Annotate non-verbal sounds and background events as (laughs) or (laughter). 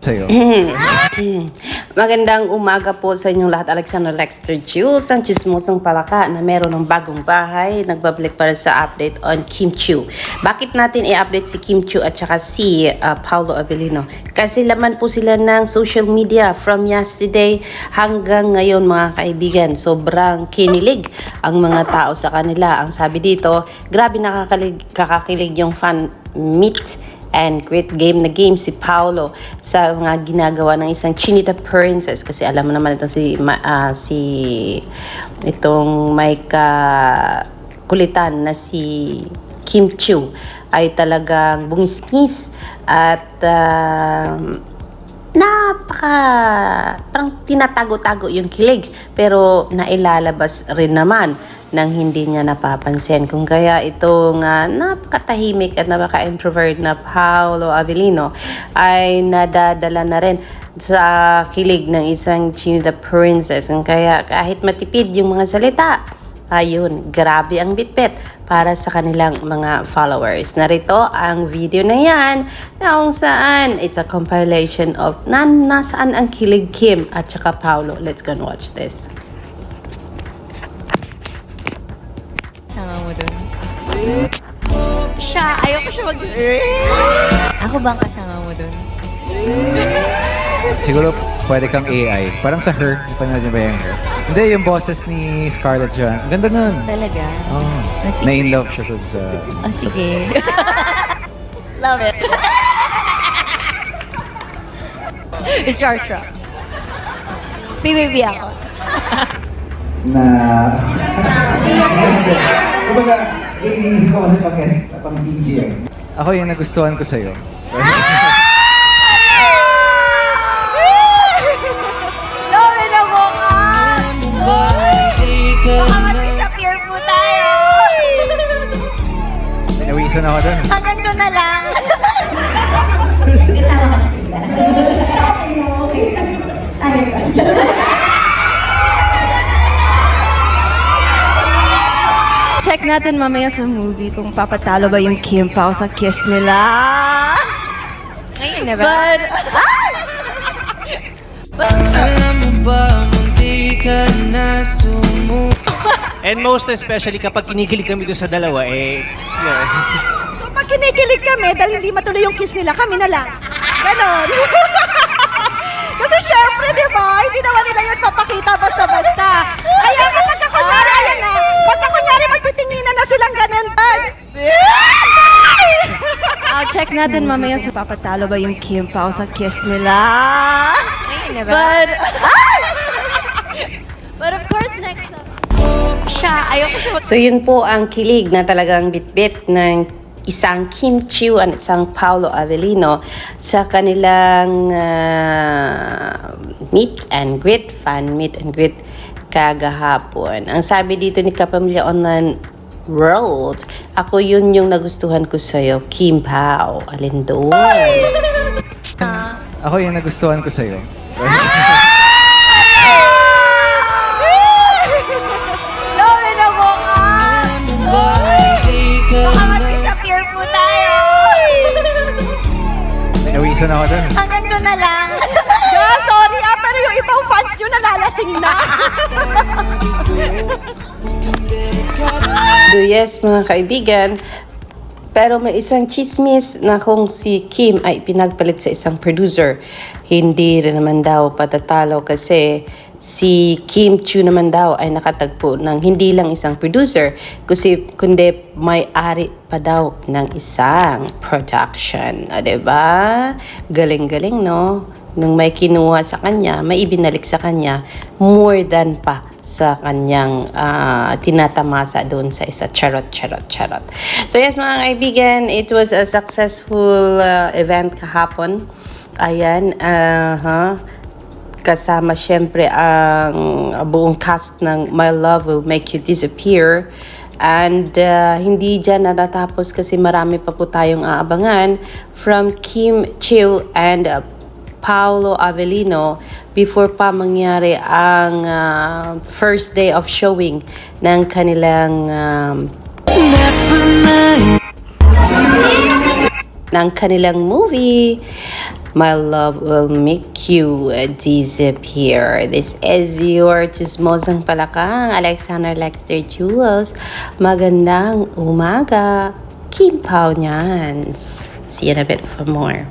sa'yo. (laughs) Magandang umaga po sa inyong lahat. Alexander Lexter Jules, ang chismosang palaka na meron ng bagong bahay. Nagbabalik para sa update on Kim Chiu. Bakit natin i-update si Kim Chiu at saka si uh, Paolo Avellino? Kasi laman po sila ng social media from yesterday hanggang ngayon mga kaibigan. Sobrang kinilig ang mga tao sa kanila. Ang sabi dito, grabe nakakalig, kakakilig yung fan meet and great game na game si Paolo sa mga ginagawa ng isang Chinita Princess. Kasi alam mo naman itong si ah, si itong may kulitan na si Kim Chiu ay talagang bungis-ngis at ah, napaka parang tinatago-tago yung kilig pero nailalabas rin naman nang hindi niya napapansin. Kung kaya itong uh, napakatahimik at napaka-introvert na Paolo Avellino ay nadadala na rin sa kilig ng isang Chinita Princess. Kung kaya kahit matipid yung mga salita, ayun, grabe ang bitbit para sa kanilang mga followers. Narito ang video na yan na kung saan it's a compilation of na nasaan ang kilig Kim at saka Paolo. Let's go and watch this. Sama mo dun. Siya, ayoko siya mag... Ako ba ang kasama mo dun? Siguro pwede kang AI. Parang sa Her. Napanood niyo ba yung Her? Hindi, yung boses ni Scarlett Johansson. Ang ganda nun. Talaga? Oh. Ah, sige. Na-in love siya sa... sa Oh, sige. (laughs) Love it. Starstruck. Baby ako. na... Kumbaga, iniisip ko kasi pang, pang PG eh. Ako yung nagustuhan ko sa'yo. Nawisan ako dun. Hanggang doon na lang. Check natin mamaya sa movie kung papatalo ba yung Kim Pao sa kiss nila. Ngayon na ba? But, Alam mo ba, munti ka na sumu And most especially kapag kinikilig kami doon sa dalawa, eh, yun. (laughs) so pag kinikilig kami, dahil hindi matuloy yung kiss nila, kami na lang. Ganon. (laughs) Kasi syempre, di ba, hindi naman nila yun papakita basta-basta. Kaya kapag kunyari, ayan na, pagka kunyari magtitinginan na silang ganun, pag... (laughs) I'll check natin mamaya sa papatalo ba yung Kim Pao sa kiss nila. But, But of course, next up. Siya, ayoko siya So yun po ang kilig na talagang bitbit ng isang Kim Chiu at isang Paolo Avellino sa kanilang ah, meet and greet, fan meet and greet kagahapon. Ang sabi dito ni Kapamilya Online World, ako yun yung nagustuhan ko sa'yo, Kim Pao. Alin doon? Ako yung nagustuhan ko sa'yo. Nawisan ako dun. Hanggang doon na lang. (laughs) yeah, sorry ah, pero yung ibang fans nyo nalalasing na. (laughs) So yes, mga kaibigan, pero may isang chismis na kung si Kim ay pinagpalit sa isang producer. Hindi rin naman daw patatalo kasi si Kim Chu naman daw ay nakatagpo ng hindi lang isang producer, kundi, kundi may-ari pa daw ng isang production. Ah, 'di ba? Galing-galing, no? Nung may kinuha sa kanya, may ibinalik sa kanya more than pa sa kanyang ah, tinatamasa doon sa isa. Charot, charot, charot. So yes, mga kaibigan, it was a successful ah, event kahapon. Ayan, aha. kasama syempre ang buong cast ng My Love Will Make You Disappear. And ah, hindi dyan natatapos kasi marami pa po tayong aabangan from Kim Chiu and ah, Paolo Avellino before pa mangyari ang ah, first day of showing ng kanilang um, ng kanilang movie. My love will make you disappear. This is your chismosang palakang, Alexander Lexter Jules. Magandang umaga. Kim Pao Nyans. See you in a bit for more.